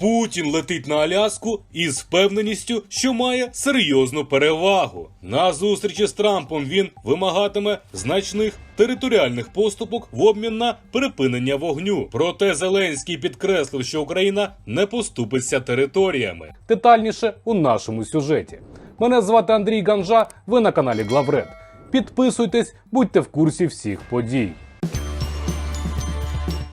Путін летить на Аляску із впевненістю, що має серйозну перевагу. На зустрічі з Трампом він вимагатиме значних територіальних поступок в обмін на припинення вогню. Проте Зеленський підкреслив, що Україна не поступиться територіями. Детальніше у нашому сюжеті. Мене звати Андрій Ганжа. Ви на каналі Главред. Підписуйтесь, будьте в курсі всіх подій.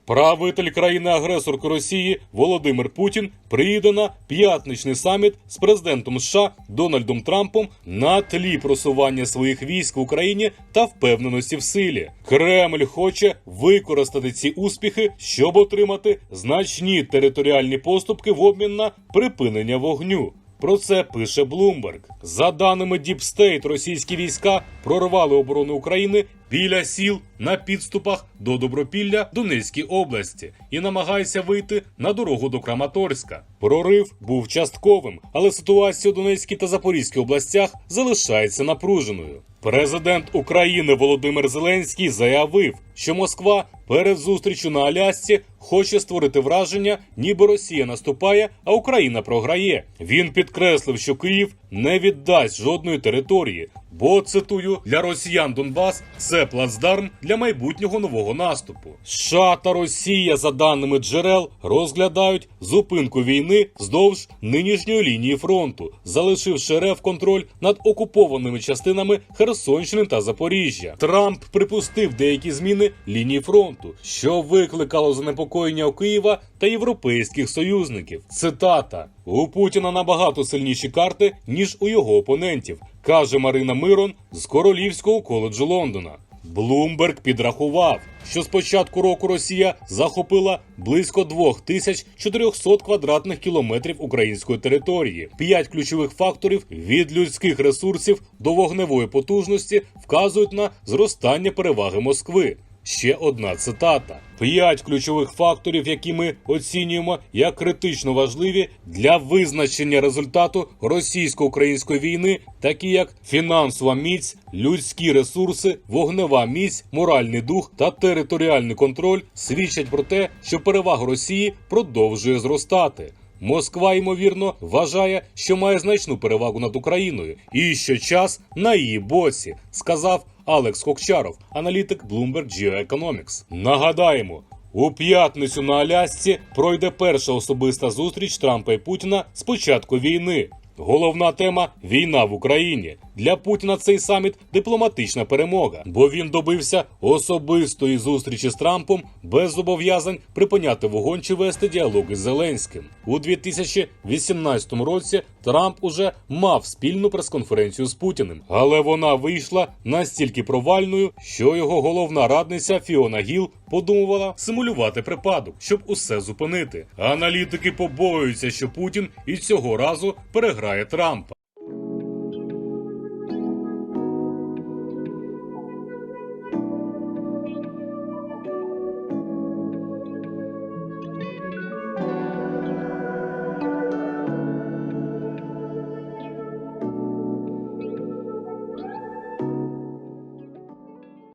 Правитель країни-агресорки Росії Володимир Путін приїде на п'ятничний саміт з президентом США Дональдом Трампом на тлі просування своїх військ в Україні та впевненості в силі. Кремль хоче використати ці успіхи, щоб отримати значні територіальні поступки в обмін на припинення вогню. Про це пише Bloomberg. За даними State, російські війська прорвали оборону України біля сіл на підступах до Добропілля Донецькій області і намагаються вийти на дорогу до Краматорська. Прорив був частковим, але ситуація у Донецькій та Запорізькій областях залишається напруженою. Президент України Володимир Зеленський заявив, що Москва перед зустрічю на Алясці хоче створити враження, ніби Росія наступає, а Україна програє. Він підкреслив, що Київ не віддасть жодної території, бо цитую для росіян Донбас це плацдарм для майбутнього нового наступу. США та Росія, за даними джерел, розглядають зупинку війни вздовж нинішньої лінії фронту, залишивши РФ контроль над окупованими частинами Херсонщини та Запоріжжя. Трамп припустив деякі зміни лінії фронту, що викликало занепокоєння у Києва та європейських союзників. Цитата: у Путіна набагато сильніші карти ніж у його опонентів, каже Марина Мирон з Королівського коледжу Лондона. Блумберг підрахував, що з початку року Росія захопила близько 2400 квадратних кілометрів української території. П'ять ключових факторів від людських ресурсів до вогневої потужності вказують на зростання переваги Москви. Ще одна цитата: п'ять ключових факторів, які ми оцінюємо як критично важливі для визначення результату російсько-української війни, такі як фінансова міць, людські ресурси, вогнева міць, моральний дух та територіальний контроль, свідчать про те, що перевага Росії продовжує зростати. Москва, ймовірно, вважає, що має значну перевагу над Україною, і що час на її боці, сказав Алекс Кокчаров, аналітик Bloomberg Geoeconomics. Нагадаємо. У п'ятницю на Алясці пройде перша особиста зустріч Трампа і Путіна з початку війни. Головна тема війна в Україні. Для Путіна цей саміт дипломатична перемога, бо він добився особистої зустрічі з Трампом без зобов'язань припиняти вогонь чи вести діалог із Зеленським. У 2018 році Трамп уже мав спільну прес-конференцію з Путіним, але вона вийшла настільки провальною, що його головна радниця Фіона Гіл подумувала симулювати припадок, щоб усе зупинити. Аналітики побоюються, що Путін і цього разу переграє Трампа.